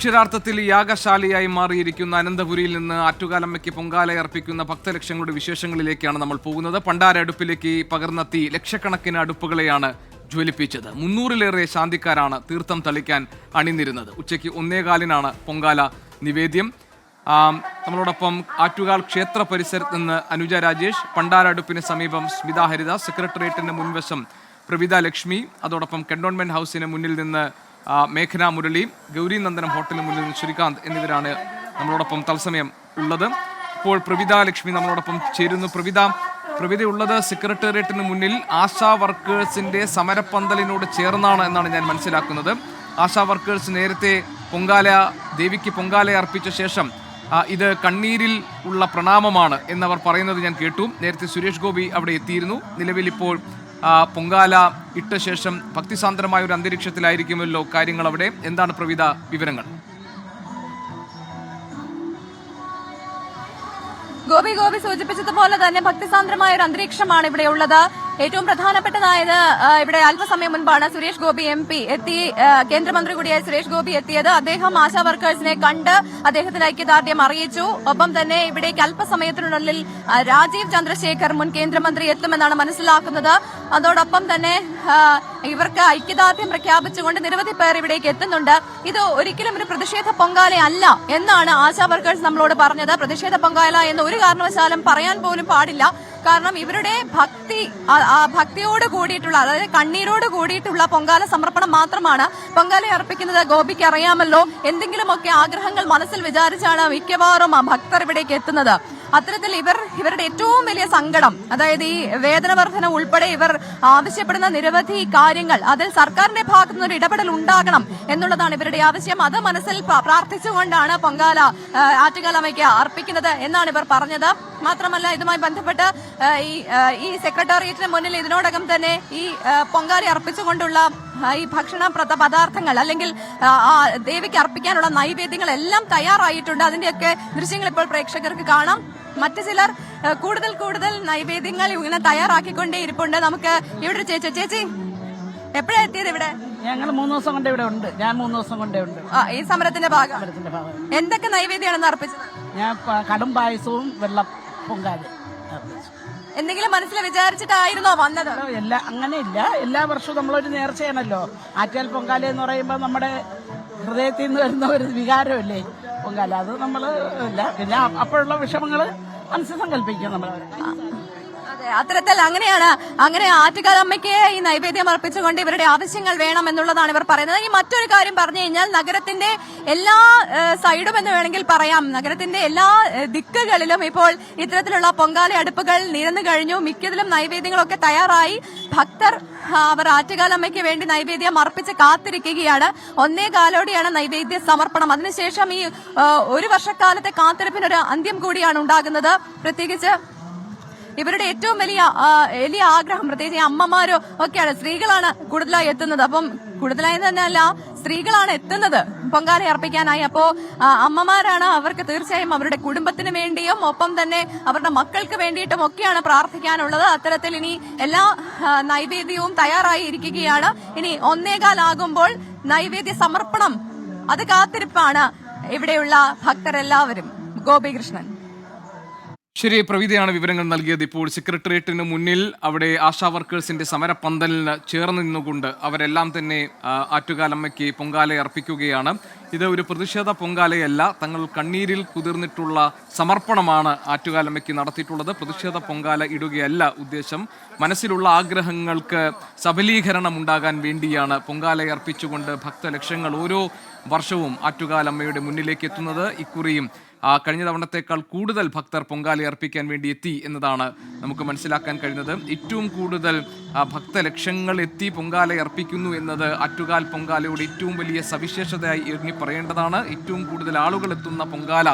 അക്ഷരാർത്ഥത്തിൽ യാഗശാലയായി മാറിയിരിക്കുന്ന അനന്തപുരിയിൽ നിന്ന് ആറ്റുകാലമ്മയ്ക്ക് പൊങ്കാലയർപ്പിക്കുന്ന ഭക്തലക്ഷങ്ങളുടെ വിശേഷങ്ങളിലേക്കാണ് നമ്മൾ പോകുന്നത്. പണ്ടാര അടുപ്പിലേക്ക് പകർന്ന തീ ലക്ഷക്കണക്കിന് അടുപ്പുകളെയാണ് ജ്വലിപ്പിച്ചത്. മുന്നൂറിലേറെ ശാന്തിക്കാരാണ് തീർത്ഥം തളിക്കാൻ അണിനിരുന്നത്. ഉച്ചയ്ക്ക് ഒന്നേകാലിനാണ് പൊങ്കാല നിവേദ്യം. നമ്മളോടൊപ്പം ആറ്റുകാൽ ക്ഷേത്ര പരിസരത്ത് നിന്ന് അനുജ രാജേഷ് പണ്ടാര അടുപ്പിന് സമീപം സ്മിത ഹരിത സെക്രട്ടേറിയറ്റിന് മുൻവശം പ്രവിത ലക്ഷ്മി അതോടൊപ്പം കന്റോൺമെന്റ് ഹൗസിന് മുന്നിൽ നിന്ന് മേഘന മുരളി ഗൗരി നന്ദനം ഹോട്ടലിന് മുന്നിൽ നിന്ന് ശ്രീകാന്ത് എന്നിവരാണ് നമ്മളോടൊപ്പം തത്സമയം ഉള്ളത്. ഇപ്പോൾ പ്രവിത ലക്ഷ്മി നമ്മളോടൊപ്പം ചേരുന്നു. പ്രവിത പ്രവിതയുള്ളത് സെക്രട്ടേറിയറ്റിന് മുന്നിൽ ആശാ വർക്കേഴ്സിന്റെ സമരപ്പന്തലിനോട് ചേർന്നാണ് എന്നാണ് ഞാൻ മനസ്സിലാക്കുന്നത്. ആശാ വർക്കേഴ്സ് നേരത്തെ പൊങ്കാല ദേവിക്ക് പൊങ്കാല അർപ്പിച്ച ശേഷം ഇത് കണ്ണീരിൽ ഉള്ള പ്രണാമമാണ് എന്നവർ പറയുന്നത് ഞാൻ കേട്ടു. നേരത്തെ സുരേഷ് ഗോപി അവിടെ എത്തിയിരുന്നു. നിലവിൽ ഇപ്പോൾ പൊങ്കാല ഇട്ട ശേഷം ഭക്തിസാന്ദ്രമായ ഒരു അന്തരീക്ഷത്തിലായിരിക്കുമല്ലോ കാര്യങ്ങൾ അവിടെ എന്താണ് പ്രവിധ വിവരങ്ങൾ? ഗോപി ഗോപി സൂചിപ്പിച്ചതുപോലെ തന്നെ ഭക്തിസാന്ദ്രമായ ഒരു അന്തരീക്ഷമാണ് ഇവിടെ ഉള്ളത്. ഏറ്റവും പ്രധാനപ്പെട്ടതായത് ഇവിടെ അല്പസമയം മുൻപാണ് സുരേഷ് ഗോപി എം പി എത്തി കേന്ദ്രമന്ത്രി കൂടിയായ സുരേഷ് ഗോപി എത്തിയത്. അദ്ദേഹം ആശാ വർക്കേഴ്സിനെ കണ്ട് അദ്ദേഹത്തിന് ഐക്യദാർഢ്യം അറിയിച്ചു. ഒപ്പം തന്നെ ഇവിടേക്ക് അല്പസമയത്തിനുള്ളിൽ രാജീവ് ചന്ദ്രശേഖർ മുൻ കേന്ദ്രമന്ത്രി എത്തുമെന്നാണ് മനസ്സിലാക്കുന്നത്. അതോടൊപ്പം തന്നെ ഇവർക്ക് ഐക്യദാർഢ്യം പ്രഖ്യാപിച്ചുകൊണ്ട് നിരവധി പേർ ഇവിടേക്ക് എത്തുന്നുണ്ട്. ഇത് ഒരിക്കലും ഒരു പ്രതിഷേധ പൊങ്കാല അല്ല എന്നാണ് ആശാ വർക്കേഴ്സ് നമ്മളോട് പറഞ്ഞത്. പ്രതിഷേധ പൊങ്കാല എന്ന് ഒരു കാരണവശാലും പറയാൻ പോലും പാടില്ല. കാരണം ഇവരുടെ ഭക്തി ഭക്തിയോട് കൂടിയിട്ടുള്ള അതായത് കണ്ണീരോട് കൂടിയിട്ടുള്ള പൊങ്കാല സമർപ്പണം മാത്രമാണ് പൊങ്കാല അർപ്പിക്കുന്നത്. ഗോപിക്ക് അറിയാമല്ലോ എന്തെങ്കിലുമൊക്കെ ആഗ്രഹങ്ങൾ മനസ്സിൽ വിചാരിച്ചാണ് മിക്കവാറും ആ ഭക്തർ ഇവിടേക്ക് എത്തുന്നത്. അത്തരത്തിൽ ഇവർ ഇവരുടെ ഏറ്റവും വലിയ സങ്കടം അതായത് ഈ വേതന വർധന ഉൾപ്പെടെ ഇവർ ആവശ്യപ്പെടുന്ന നിരവധി കാര്യങ്ങൾ അതിൽ സർക്കാരിന്റെ ഭാഗത്തു നിന്ന് ഒരു ഇടപെടൽ ഉണ്ടാകണം എന്നുള്ളതാണ് ഇവരുടെ ആവശ്യം. അത് മനസ്സിൽ പ്രാർത്ഥിച്ചുകൊണ്ടാണ് പൊങ്കാല ആറ്റുകാലമയ്ക്ക് അർപ്പിക്കുന്നത് എന്നാണ് ഇവർ പറഞ്ഞത്. മാത്രമല്ല ഇതുമായി ബന്ധപ്പെട്ട് ഈ ഈ സെക്രട്ടേറിയറ്റിന് മുന്നിൽ ഇതിനോടകം തന്നെ ഈ പൊങ്കാലി അർപ്പിച്ചുകൊണ്ടുള്ള ഈ ഭക്ഷണ പദാർത്ഥങ്ങൾ അല്ലെങ്കിൽ ദേവിക്ക് അർപ്പിക്കാനുള്ള നൈവേദ്യങ്ങൾ എല്ലാം തയ്യാറായിട്ടുണ്ട്. അതിന്റെയൊക്കെ ദൃശ്യങ്ങൾ ഇപ്പോൾ പ്രേക്ഷകർക്ക് കാണാം. മറ്റു ചിലർ കൂടുതൽ കൂടുതൽ നൈവേദ്യങ്ങൾ ഇങ്ങനെ തയ്യാറാക്കിക്കൊണ്ടേ ഇരിപ്പുണ്ട്. നമുക്ക് ഇവിടെ ചേച്ചി ചേച്ചി എപ്പോഴാ എത്തിയത് ഇവിടെ? ഞങ്ങൾ മൂന്ന് ദിവസം കൊണ്ട് ഇവിടെ ഉണ്ട്. ഞാൻ മൂന്ന് ദിവസം കൊണ്ടേ ഉണ്ട്. ഈ സമരത്തിന്റെ ഭാഗം. എന്തൊക്കെ നൈവേദ്യമാണെന്ന് അർപ്പിച്ചത്? ഞാൻ കടും പായസവും വെള്ള പൊങ്കാല എന്തെങ്കിലും മനസ്സിൽ വിചാരിച്ചിട്ടായിരുന്നോ വന്നത്? എല്ലാ അങ്ങനെയില്ല. എല്ലാ വർഷവും നമ്മളൊരു നേർച്ചയാണല്ലോ. ആറ്റാൽ പൊങ്കാല എന്ന് പറയുമ്പോൾ നമ്മുടെ ഹൃദയത്തിൽ നിന്ന് വരുന്ന ഒരു വികാരമല്ലേ? പൊങ്കാല. അത് നമ്മൾ ഇല്ല പിന്നെ അപ്പോഴുള്ള വിഷമങ്ങൾ മനസ്സിൽ സങ്കല്പിക്കും നമ്മൾ അത്തരത്തിൽ അങ്ങനെയാണ് അങ്ങനെ ആറ്റുകാലമ്മയ്ക്ക് ഈ നൈവേദ്യം അർപ്പിച്ചുകൊണ്ട് ഇവരുടെ ആവശ്യങ്ങൾ വേണം എന്നുള്ളതാണ് ഇവർ പറയുന്നത്. ഈ മറ്റൊരു കാര്യം പറഞ്ഞു കഴിഞ്ഞാൽ നഗരത്തിന്റെ എല്ലാ സൈഡും എന്ന് വേണമെങ്കിൽ പറയാം. നഗരത്തിന്റെ എല്ലാ ദിക്കുകളിലും ഇപ്പോൾ ഇത്തരത്തിലുള്ള പൊങ്കാല അടുപ്പുകൾ നിരന്നു കഴിഞ്ഞു. മിക്കതിലും നൈവേദ്യങ്ങളൊക്കെ തയ്യാറായി. ഭക്തർ അവർ ആറ്റുകാലമ്മയ്ക്ക് വേണ്ടി നൈവേദ്യം അർപ്പിച്ച് കാത്തിരിക്കുകയാണ്. ഒന്നേ കാലോടെയാണ് നൈവേദ്യ സമർപ്പണം. അതിനുശേഷം ഈ ഒരു വർഷക്കാലത്തെ കാത്തിരിപ്പിനൊരു അന്ത്യം കൂടിയാണ് ഉണ്ടാകുന്നത്. പ്രത്യേകിച്ച് ഇവരുടെ ഏറ്റവും വലിയ വലിയ ആഗ്രഹം പ്രത്യേകിച്ച് അമ്മമാരോ ഒക്കെയാണ് സ്ത്രീകളാണ് കൂടുതലായി എത്തുന്നത്. അപ്പം കൂടുതലായി തന്നെയല്ല സ്ത്രീകളാണ് എത്തുന്നത് പൊങ്കാല അർപ്പിക്കാനായി. അപ്പോ അമ്മമാരാണ് അവർക്ക് തീർച്ചയായും അവരുടെ കുടുംബത്തിന് വേണ്ടിയും ഒപ്പം തന്നെ അവരുടെ മക്കൾക്ക് വേണ്ടിയിട്ടും ഒക്കെയാണ് പ്രാർത്ഥിക്കാനുള്ളത്. അത്തരത്തിൽ ഇനി എല്ലാ നൈവേദ്യവും തയ്യാറായി ഇരിക്കുകയാണ്. ഇനി ഒന്നേകാലാകുമ്പോൾ നൈവേദ്യ സമർപ്പണം അത് കാത്തിരിപ്പാണ് ഇവിടെയുള്ള ഭക്തരെല്ലാവരും. ഗോപികൃഷ്ണൻ. ശരി പ്രവീതയാണ് വിവരങ്ങൾ നൽകിയത്. ഇപ്പോൾ സെക്രട്ടേറിയറ്റിന് മുന്നിൽ അവിടെ ആശാ വർക്കേഴ്സിന്റെ സമരപ്പന്തലിന് ചേർന്ന് നിന്നുകൊണ്ട് അവരെല്ലാം തന്നെ ആറ്റുകാലമ്മയ്ക്ക് പൊങ്കാല അർപ്പിക്കുകയാണ്. ഇത് ഒരു പ്രതിഷേധ പൊങ്കാലയല്ല തങ്ങൾ കണ്ണീരിൽ കുതിർന്നിട്ടുള്ള സമർപ്പണമാണ് ആറ്റുകാലമ്മയ്ക്ക് നടത്തിയിട്ടുള്ളത്. പ്രതിഷേധ പൊങ്കാല ഇടുകയല്ല ഉദ്ദേശം. മനസ്സിലുള്ള ആഗ്രഹങ്ങൾക്ക് സബലീകരണം ഉണ്ടാകാൻ വേണ്ടിയാണ് പൊങ്കാല അർപ്പിച്ചുകൊണ്ട് ഭക്തലക്ഷങ്ങൾ ഓരോ വർഷവും ആറ്റുകാലമ്മയുടെ മുന്നിലേക്ക് എത്തുന്നത്. ഇക്കുറിയും കഴിഞ്ഞ തവണത്തേക്കാൾ കൂടുതൽ ഭക്തർ പൊങ്കാലി അർപ്പിക്കാൻ വേണ്ടി എത്തി എന്നതാണ് നമുക്ക് മനസ്സിലാക്കാൻ കഴിഞ്ഞത് ഏറ്റവും കൂടുതൽ ഭക്ത ലക്ഷങ്ങൾ എത്തി പൊങ്കാല അർപ്പിക്കുന്നു എന്നത് അറ്റുകാൽ പൊങ്കാലയുടെ ഏറ്റവും വലിയ സവിശേഷതയായി എണ്ണി പറയേണ്ടതാണ്. ഏറ്റവും കൂടുതൽ ആളുകൾ എത്തുന്ന പൊങ്കാല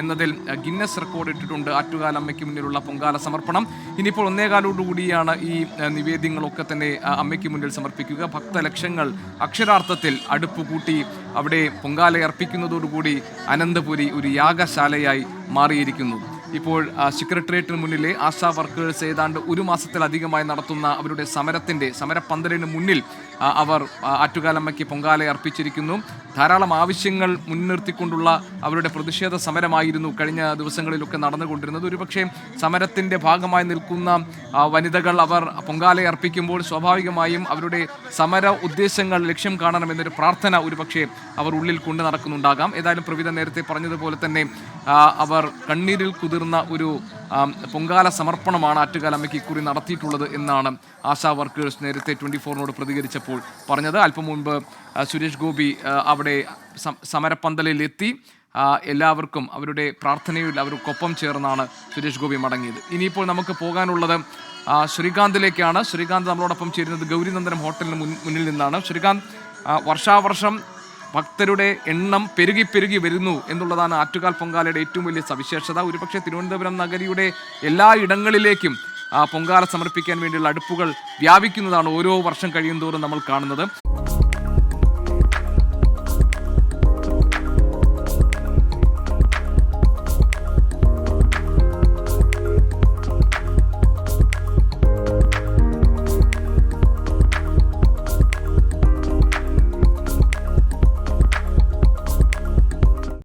എന്നതിൽ ഗിന്നസ് റെക്കോർഡ് ഇട്ടിട്ടുണ്ട്. ആറ്റുകാൽ അമ്മയ്ക്ക് മുന്നിലുള്ള പൊങ്കാല സമർപ്പണം. ഇനിയിപ്പോൾ ഒന്നേകാലോടുകൂടിയാണ് ഈ നിവേദ്യങ്ങളൊക്കെ തന്നെ അമ്മയ്ക്ക് മുന്നിൽ സമർപ്പിക്കുക. ഭക്തലക്ഷങ്ങൾ അക്ഷരാർത്ഥത്തിൽ അടുപ്പ് കൂട്ടി അവിടെ പൊങ്കാല അർപ്പിക്കുന്നതോടുകൂടി അനന്തപുരി ഒരു യാഗശാലയായി മാറിയിരിക്കുന്നു. ഇപ്പോൾ സെക്രട്ടേറിയറ്റിന് മുന്നിലെ ആശാ വർക്കേഴ്സ് ഏതാണ്ട് ഒരു മാസത്തിലധികമായി നടത്തുന്ന അവരുടെ സമരത്തിന്റെ സമരപ്പന്തലിന് മുന്നിൽ അവർ ആറ്റുകാലമ്മയ്ക്ക് പൊങ്കാല അർപ്പിച്ചിരിക്കുന്നു. ധാരാളം ആവശ്യങ്ങൾ മുൻനിർത്തിക്കൊണ്ടുള്ള അവരുടെ പ്രതിഷേധ സമരമായിരുന്നു കഴിഞ്ഞ ദിവസങ്ങളിലൊക്കെ നടന്നുകൊണ്ടിരുന്നത്. ഒരുപക്ഷെ സമരത്തിന്റെ ഭാഗമായി നിൽക്കുന്ന വനിതകൾ അവർ പൊങ്കാല അർപ്പിക്കുമ്പോൾ സ്വാഭാവികമായും അവരുടെ സമര ഉദ്ദേശങ്ങൾ ലക്ഷ്യം കാണണമെന്നൊരു പ്രാർത്ഥന ഒരുപക്ഷെ അവർ ഉള്ളിൽ കൊണ്ടു നടക്കുന്നുണ്ടാകാം. ഏതായാലും പ്രവിധ നേരത്തെ പറഞ്ഞതുപോലെ തന്നെ അവർ കണ്ണീരിൽ കുതിർന്ന ഒരു പൊങ്കാല സമർപ്പണമാണ് ആറ്റുകാലമ്മയ്ക്ക് ഇക്കുറി നടത്തിയിട്ടുള്ളത് എന്നാണ് ആശാ വർക്കേഴ്സ് നേരത്തെ ട്വന്റി ഫോറിനോട് പ്രതികരിച്ചപ്പോൾ പറഞ്ഞത്. അല്പം മുൻപ് സുരേഷ് ഗോപി അവിടെ സമരപ്പന്തലിലെത്തി. എല്ലാവർക്കും അവരുടെ പ്രാർത്ഥനയിൽ അവർക്കൊപ്പം ചേർന്നാണ് സുരേഷ് ഗോപി മടങ്ങിയത്. ഇനിയിപ്പോൾ നമുക്ക് പോകാനുള്ളത് ശ്രീകാന്തിലേക്കാണ്. ശ്രീകാന്ത് നമ്മളോടൊപ്പം ചേരുന്നത് ഗൗരിനന്ദനം ഹോട്ടലിന് മുന്നിൽ നിന്നാണ്. ശ്രീകാന്ത് വർഷാവർഷം ഭക്തരുടെ എണ്ണം പെരുകി പെരുകി വരുന്നു എന്നുള്ളതാണ് ആറ്റുകാൽ പൊങ്കാലയുടെ ഏറ്റവും വലിയ സവിശേഷത. ഒരുപക്ഷെ തിരുവനന്തപുരം നഗരിയുടെ എല്ലാ ഇടങ്ങളിലേക്കും പൊങ്കാല സമർപ്പിക്കാൻ വേണ്ടിയുള്ള അടുപ്പുകൾ വ്യാപിക്കുന്നതാണ് ഓരോ വർഷം കഴിയുന്തോറും നമ്മൾ കാണുന്നത്.